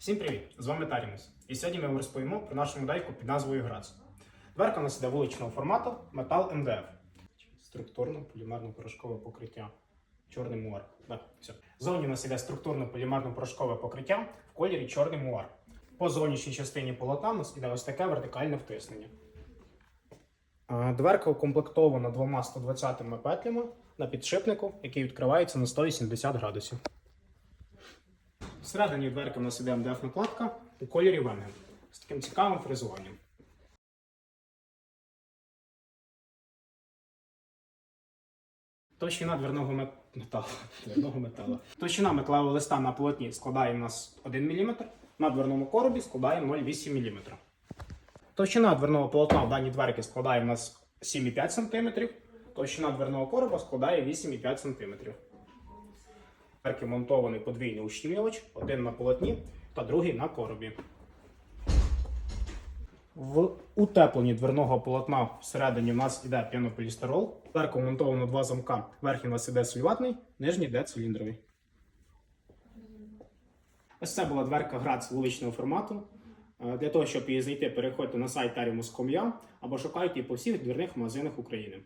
Всім привіт! З вами Тарімус. І сьогодні ми вам розповімо про нашу модельку під назвою Грац. Дверка у нас іде вуличного формату метал МДФ. Структурно полімерно порошкове покриття. Чорний муар. Так, все. Зовні у нас іде структурно полімерно порошкове покриття в кольорі чорний муар. По зовнішній частині полотна у нас іде ось таке вертикальне втиснення. Дверка укомплектована двома 120 петлями на підшипнику, який відкривається на 180 градусів. Всередині дверки у нас іде МДФ накладка у кольорі Венген з таким цікавим фрезуванням. Товщина дверного мет... металу. дверного металу. Товщина металевого листа на полотні складає у нас 1 мм, на дверному коробі складає 0,8 мм. Товщина дверного полотна в даній дверці складає у нас 7,5 см, товщина дверного короба складає 8,5 см. Дверки монтований подвійний ущільнювач, один на полотні та другий на коробі. В утепленні дверного полотна всередині в нас іде пінополістирол. Дверку монтовано два замка. Верхній у нас іде сульватний, нижній іде циліндровий. Ось це була дверка Грац вуличного формату. Е, Для того, щоб її знайти, переходьте на сайт Arimus.com.ua або шукайте її по всіх дверних магазинах України.